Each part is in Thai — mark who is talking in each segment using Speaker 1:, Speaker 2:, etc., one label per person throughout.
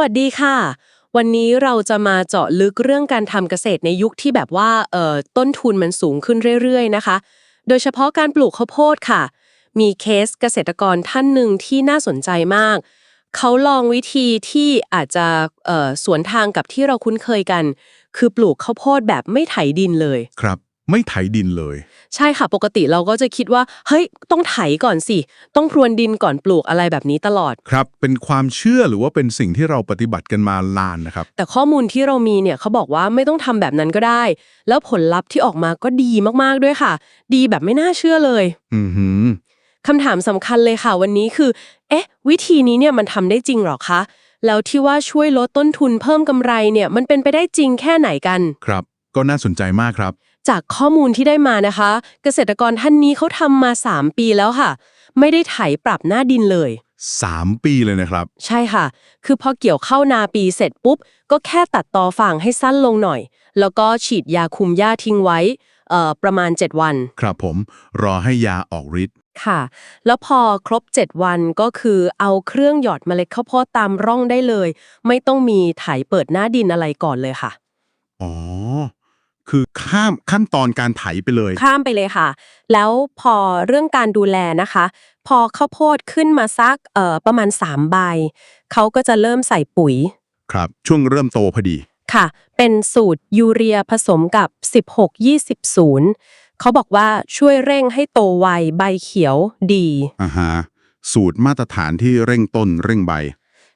Speaker 1: วัสดีค่ะ วันนี้เราจะมาเจาะลึกเรื่องการทำเกษตรในยุคที่แบบว่าเอ่อต้นทุนมันสูงขึ้นเรื่อยๆนะคะ โดยเฉพาะการปลูกข้าวโพดค่ะ มีเคสเกษตรกรท่านหนึ่งที่น่าสนใจมาก เขาลองวิธีที่อาจจะเอ่อสวนทางกับที่เราคุ้นเคยกัน คือปลูกข้าวโพดแบบไม่ไถดินเลย
Speaker 2: ครับ ไม่ไถดินเลย
Speaker 1: ใช่ค่ะปกติเราก็จะคิดว่า เฮ้ย ต้องไถก่อนสิ ต้องพรวนดินก่อนปลูกอะไรแบบนี้ตลอด
Speaker 2: ครับ เป็นความเชื่อหรือว่าเป็นสิ่งที่เราปฏิบัติกันมานานนะครับ
Speaker 1: แต่ข้อมูลที่เรามีเนี่ยเขาบอกว่าไม่ต้องทำแบบนั้นก็ได้ แล้วผลลัพธ์ที่ออกมาก็ดีมากๆด้วยค่ะ ดีแบบไม่น่าเชื่อเลย
Speaker 2: อือหือ
Speaker 1: คำถามสำคัญเลยค่ะวันนี้คือ เอ๊ะ วิธีนี้เนี่ยมันทำได้จริงหรอคะ แล้วที่ว่าช่วยลดต้นทุนเพิ่มกำไรเนี่ยมันเป็นไปได้จริงแค่ไหนกัน
Speaker 2: ครับ ก็น่าสนใจมากครับ
Speaker 1: จากข้อมูลที่ได้มานะคะ เกษตรกรท่านนี้เขาทำมา 3 ปีแล้วค่ะ ไม่ได้ไถปรับหน้าดินเลย
Speaker 2: 3 ปีเลยนะครับ
Speaker 1: ใช่ค่ะ คือพอเกี่ยวเข้านาปีเสร็จปุ๊บ ก็แค่ตัดตอฟางให้สั้นลงหน่อย แล้วก็ฉีดยาคุมหญ้าทิ้งไว้เอ่อประมาณ 7 วัน
Speaker 2: ครับผมรอให้ยาออกฤทธิ์
Speaker 1: ค่ะ แล้วพอครบ 7 วันก็คือเอาเครื่องหยอดเมล็ดข้าวโพดตามร่องได้เลย ไม่ต้องมีไถเปิดหน้าดินอะไรก่อนเลยค่ะ
Speaker 2: อ๋อ คือข้ามขั้นตอนการไถไปเลย
Speaker 1: ข้ามไปเลยค่ะ แล้วพอเรื่องการดูแลนะคะ พอข้าวโพดขึ้นมาสักเอ่อประมาณ 3 ใบ เขาก็จะเริ่มใส่ปุ๋ย
Speaker 2: ครับ ช่วงเริ่มโตพอดี
Speaker 1: ค่ะ เป็นสูตรยูเรียผสมกับ 16 20เขาบอกว่าช่วยเร่งให้โตไวใบเขียวดี
Speaker 2: อ่าฮะ สูตรมาตรฐานที่เร่งต้นเร่งใบ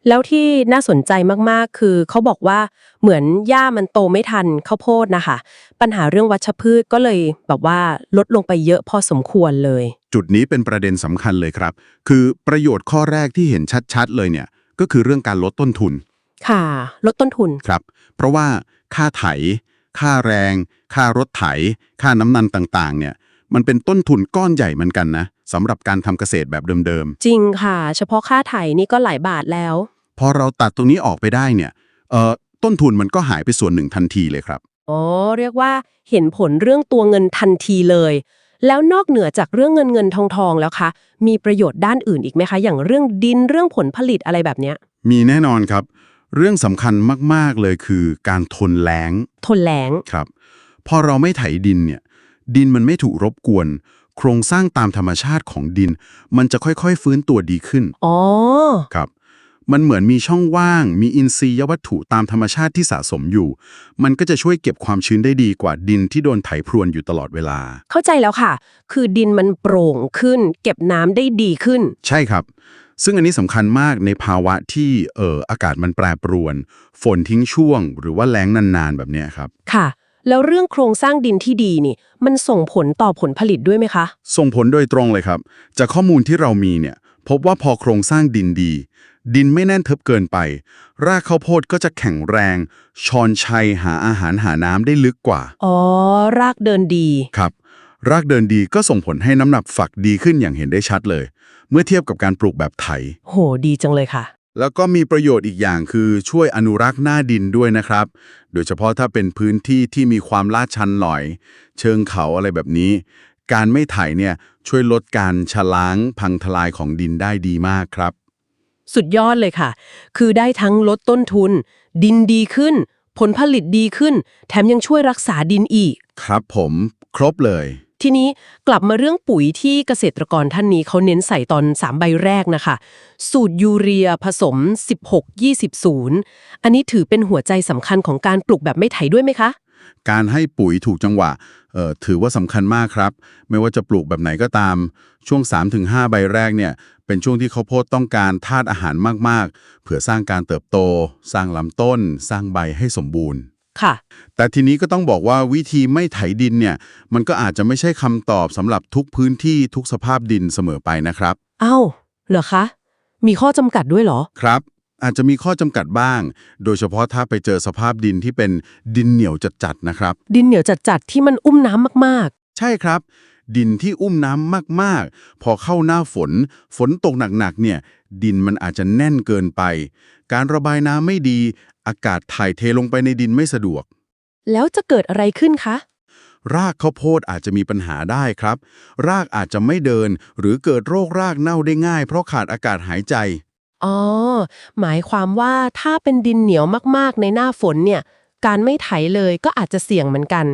Speaker 1: แล้วที่น่าสนใจมากๆ คือเขาบอกว่าเหมือนหญ้ามันโตไม่ทันข้าวโพดนะคะ ปัญหาเรื่องวัชพืชก็เลยแบบว่าลดลงไปเยอะพอสมควรเลย
Speaker 2: จุดนี้เป็นประเด็นสำคัญเลยครับ คือประโยชน์ข้อแรกที่เห็นชัดๆ เลยเนี่ย ก็คือเรื่องการลดต้นทุน
Speaker 1: ค่ะ ลดต้นทุน
Speaker 2: ครับ เพราะว่าค่าไถ ค่าแรง ค่ารถไถ ค่าน้ำมันต่างๆ เนี่ย มันเป็นต้นทุนก้อนใหญ่เหมือนกันนะ สำหรับการทำเกษตรแบบเดิม
Speaker 1: จริงค่ะ เฉพาะค่าไถนี่ก็หลายบาทแล้ว
Speaker 2: ๆ พอเราตัดตรงนี้ออกไปได้เนี่ยเอ่อต้นทุนมันก็หายไปส่วนหนึ่งทันทีเลยครับ
Speaker 1: อ๋อ เรียกว่าเห็นผลเรื่องตัวเงินทันทีเลย แล้วนอกเหนือจากเรื่องเงินเงินทองทองแล้วคะ มีประโยชน์ด้านอื่นอีกไหมคะ อย่างเรื่องดินเรื่องผลผลิตอะไรแบบเนี้ย
Speaker 2: มีแน่นอนครับ เรื่องสำคัญมากๆเลยคือการทนแล้ง
Speaker 1: ทนแล้ง
Speaker 2: ครับ พอเราไม่ไถดินเนี่ย ดินมันไม่ถูกรบกวน โครงสร้างตามธรรมชาติของดิน มันจะค่อยๆ ฟื้นตัวดีขึ้น
Speaker 1: อ๋อ
Speaker 2: ครับ มันเหมือนมีช่องว่าง มีอินทรียวัตถุตามธรรมชาติที่สะสมอยู่ มันก็จะช่วยเก็บความชื้นได้ดีกว่าดินที่โดนไถพรวนอยู่ตลอดเวลา
Speaker 1: เข้าใจแล้วค่ะ คือดินมันโปร่งขึ้น เก็บน้ำได้ดีขึ้น
Speaker 2: ใช่ครับ ซึ่งอันนี้สำคัญมากในภาวะที่เอออากาศมันแปรปรวน ฝนทิ้งช่วง หรือว่าแล้งนานๆแบบเนี้ยครับ
Speaker 1: ค่ะ แล้วเรื่องโครงสร้างดินที่ดีนี่ มันส่งผลต่อผลผลิตด้วยไหมคะ
Speaker 2: ส่งผลโดยตรงเลยครับ จากข้อมูลที่เรามีเนี่ย พบว่าพอโครงสร้างดินดี ดินไม่แน่นทึบเกินไป รากข้าวโพดก็จะแข็งแรง ชอนชัยหาอาหารหาน้ำได้ลึกกว่า
Speaker 1: อ๋อ รากเดินดี
Speaker 2: ครับ รากเดินดีก็ส่งผลให้น้ำหนักฝักดีขึ้นอย่างเห็นได้ชัดเลย เมื่อเทียบกับการปลูกแบบไถ
Speaker 1: โห ดีจังเลยค่ะ
Speaker 2: แล้วก็มีประโยชน์อีกอย่างคือช่วยอนุรักษ์หน้าดินด้วยนะครับ โดยเฉพาะถ้าเป็นพื้นที่ที่มีความลาดชันหน่อย เชิงเขาอะไรแบบนี้ การไม่ไถเนี่ยช่วยลดการชะล้างพังทลายของดินได้ดีมากครับ
Speaker 1: สุดยอดเลยค่ะ คือได้ทั้งลดต้นทุน ดินดีขึ้น ผลผลิตดีขึ้น แถมยังช่วยรักษาดินอีก
Speaker 2: ครับผมครบเลย
Speaker 1: ทีนี้กลับมาเรื่องปุ๋ยที่เกษตรกรท่านนี้เขาเน้นใส่ตอน 3 ใบแรกนะคะ สูตรยูเรียผสม 16 20 0 อันนี้ถือเป็นหัวใจสำคัญของการปลูกแบบไม่ไถด้วยไหมคะ
Speaker 2: การให้ปุ๋ยถูกจังหวะเอ่อถือว่าสำคัญมากครับ ไม่ว่าจะปลูกแบบไหนก็ตาม ช่วง 3-5 ใบแรกเนี่ย เป็นช่วงที่ข้าวโพดต้องการธาตุอาหารมากๆ เพื่อสร้างการเติบโต สร้างลำต้น สร้างใบให้สมบูรณ์
Speaker 1: ค่ะ
Speaker 2: แต่ทีนี้ก็ต้องบอกว่าวิธีไม่ไถดินเนี่ย มันก็อาจจะไม่ใช่คำตอบสำหรับทุกพื้นที่ทุกสภาพดินเสมอไปนะครับ
Speaker 1: เอ้าเหรอคะ มีข้อจำกัดด้วยเหรอ
Speaker 2: ครับ อาจจะมีข้อจำกัดบ้าง โดยเฉพาะถ้าไปเจอสภาพดินที่เป็นดินเหนียวจัดๆนะครับ
Speaker 1: ดินเหนียวจัดๆที่มันอุ้มน้ำมาก
Speaker 2: ใช่ครับ ดินที่อุ้มน้ำมากๆ พอเข้าหน้าฝน ฝนตกหนักๆ เนี่ย ดินมันอาจจะแน่นเกินไป การระบายน้ำไม่ดี อากาศถ่ายเทลงไปในดินไม่สะดวก
Speaker 1: ๆแล้วจะเกิดอะไรขึ้นคะ
Speaker 2: รากข้าวโพดอาจจะมีปัญหาได้ครับ รากอาจจะไม่เดิน หรือเกิดโรครากเน่าได้ง่าย เพราะขาดอากาศหายใจ
Speaker 1: อ๋อ หมายความว่าถ้าเป็นดินเหนียวมากๆ ในหน้าฝนเนี่ย การไม่ไถเลยก็อาจจะเสี่ยงเหมือนกัน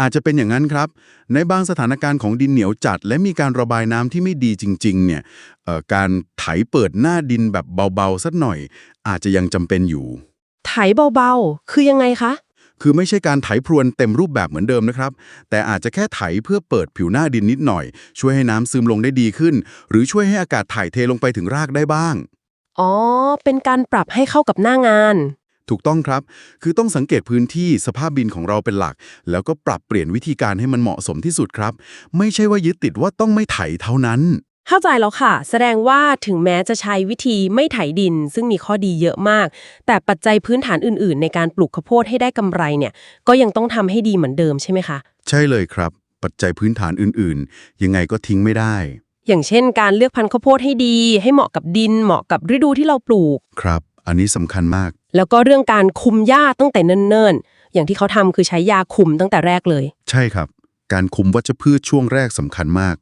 Speaker 2: อาจจะเป็นอย่างนั้นครับ ในบางสถานการณ์ของดินเหนียวจัด และมีการระบายน้ำที่ไม่ดีจริง ๆ เนี่ยเอ่อการไถเปิดหน้าดินแบบเบาๆสักหน่อย อาจจะยังจำเป็นอยู่
Speaker 1: ไถเบาๆ คือยังไงคะ
Speaker 2: คือไม่ใช่การไถพรวนเต็มรูปแบบเหมือนเดิมนะครับ แต่อาจจะแค่ไถเพื่อเปิดผิวหน้าดินนิดหน่อย ช่วยให้น้ำซึมลงได้ดีขึ้น หรือช่วยให้อากาศถ่ายเทลงไปถึงรากได้บ้าง
Speaker 1: อ๋อ เป็นการปรับให้เข้ากับหน้างาน
Speaker 2: ถูกต้องครับ คือต้องสังเกตพื้นที่สภาพดินของเราเป็นหลัก แล้วก็ปรับเปลี่ยนวิธีการให้มันเหมาะสมที่สุดครับ ไม่ใช่ว่ายึดติดว่าต้องไม่ไถเท่านั้น
Speaker 1: เข้าใจแล้วค่ะ แสดงว่าถึงแม้จะใช้วิธีไม่ไถดิน ซึ่งมีข้อดีเยอะมาก แต่ปัจจัยพื้นฐานอื่น ๆ ในการปลูกข้าวโพดให้ได้กำไรเนี่ย ก็ยังต้องทำให้ดีเหมือนเดิมใช่ไหมคะ
Speaker 2: ใช่เลยครับ ปัจจัยพื้นฐานอื่น ๆ ยังไงก็ทิ้งไม่ได้
Speaker 1: อย่างเช่น การเลือกพันธุ์ข้าวโพดให้ดี ให้เหมาะกับดิน เหมาะกับฤดูที่เราปลูก
Speaker 2: ครับ อันนี้สำคัญมาก
Speaker 1: แล้วก็เรื่องการคุมหญ้าตั้งแต่เนิ่นๆ อย่างที่เขาทำคือใช้ยาคุมตั้งแต่แรกเลย
Speaker 2: ใช่ครับ การคุมวัชพืชช่วงแรกสำคัญมาก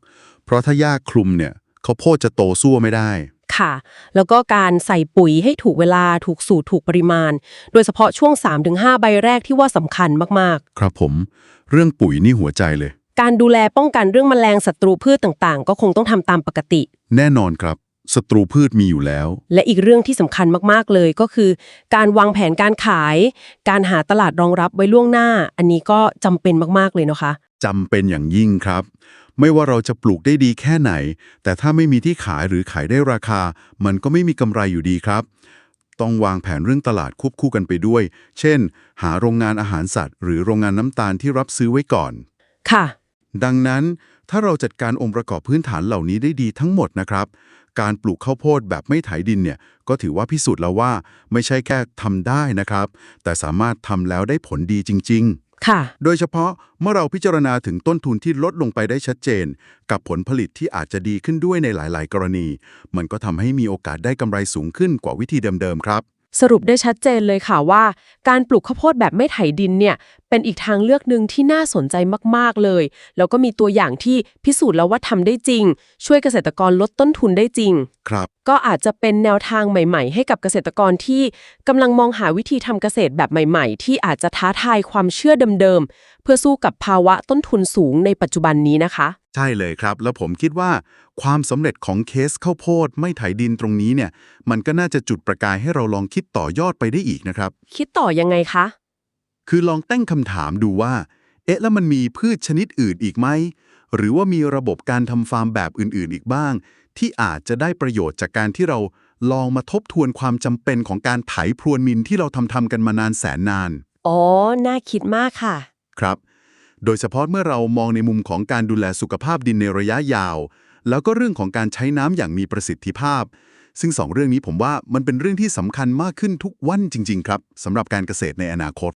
Speaker 2: เพราะถ้าหญ้าคลุมเนี่ยข้าวโพดจะโตสู้ไม่ได้
Speaker 1: ค่ะ แล้วก็การใส่ปุ๋ยให้ถูกเวลาถูกสูตรถูกปริมาณ โดยเฉพาะช่วง 3-5 ใบแรกที่ว่าสำคัญมาก
Speaker 2: ครับผม เรื่องปุ๋ยนี่หัวใจเลย
Speaker 1: ๆ การดูแลป้องกันเรื่องแมลงศัตรูพืชต่างๆ ก็คงต้องทำตามปกติ
Speaker 2: แน่นอนครับ ศัตรูพืชมีอยู่แล้ว
Speaker 1: และอีกเรื่องที่สำคัญมากๆเลยก็คือ การวางแผนการขาย การหาตลาดรองรับไว้ล่วงหน้า อันนี้ก็จำเป็นมากๆเลยนะคะ
Speaker 2: จำเป็นอย่างยิ่งครับ ไม่ว่าเราจะปลูกได้ดีแค่ไหน แต่ถ้าไม่มีที่ขายหรือขายได้ราคา มันก็ไม่มีกำไรอยู่ดีครับ ต้องวางแผนเรื่องตลาดควบคู่กันไปด้วย เช่น หาโรงงานอาหารสัตว์ หรือโรงงานน้ำตาลที่รับซื้อไว้ก่อน
Speaker 1: ค่ะ
Speaker 2: ดังนั้นถ้าเราจัดการองค์ประกอบพื้นฐานเหล่านี้ได้ดีทั้งหมดนะครับ การปลูกข้าวโพดแบบไม่ไถดินเนี่ยก็ถือว่าพิสูจน์แล้วว่าไม่ใช่แค่ทำได้นะครับ แต่สามารถทำแล้วได้ผลดีจริง ๆ
Speaker 1: ค่ะ
Speaker 2: โดยเฉพาะเมื่อเราพิจารณาถึงต้นทุนที่ลดลงไปได้ชัดเจน กับผลผลิตที่อาจจะดีขึ้นด้วยในหลาย ๆ กรณี มันก็ทำให้มีโอกาสได้กำไรสูงขึ้นกว่าวิธีเดิม ๆ ครับ
Speaker 1: สรุปได้ชัดเจนเลยค่ะว่า การปลูกข้าวโพดแบบไม่ไถดินเนี่ยเป็นอีกทางเลือกหนึ่งที่น่าสนใจมากๆเลย แล้วก็มีตัวอย่างที่พิสูจน์แล้วว่าทำได้จริง ช่วยเกษตรกรลดต้นทุนได้จริง
Speaker 2: ครับ
Speaker 1: ก็อาจจะเป็นแนวทางใหม่ ๆ ให้กับเกษตรกรที่กำลังมองหาวิธีทำเกษตรแบบใหม่ ๆ ที่อาจจะท้าทายความเชื่อเดิมๆเพื่อสู้กับภาวะต้นทุนสูงในปัจจุบันนี้นะคะ
Speaker 2: ใช่เลยครับ แล้วผมคิดว่าความสำเร็จของเคสข้าวโพดไม่ไถดินตรงนี้เนี่ย มันก็น่าจะจุดประกายให้เราลองคิดต่อยอดไปได้อีกนะครับ
Speaker 1: คิดต่อยังไงคะ
Speaker 2: คือลองตั้งคำถามดูว่า เอ๊ะ แล้วมันมีพืชชนิดอื่นอีกไหม หรือว่ามีระบบการทำฟาร์มแบบอื่นๆ อีกบ้าง ที่อาจจะได้ประโยชน์จากการที่เราลองมาทบทวนความจำเป็นของการไถพรวนมินที่เราทำทำกันมานานแสนนาน
Speaker 1: อ๋อ น่าคิดมากค่ะ
Speaker 2: ครับ โดยเฉพาะเมื่อเรามองในมุมของการดูแลสุขภาพดินในระยะยาว แล้วก็เรื่องของการใช้น้ำอย่างมีประสิทธิภาพ ซึ่งสองเรื่องนี้ผมว่ามันเป็นเรื่องที่สำคัญมากขึ้นทุกวันจริง ๆ ครับสำหรับการเกษตรในอนาคต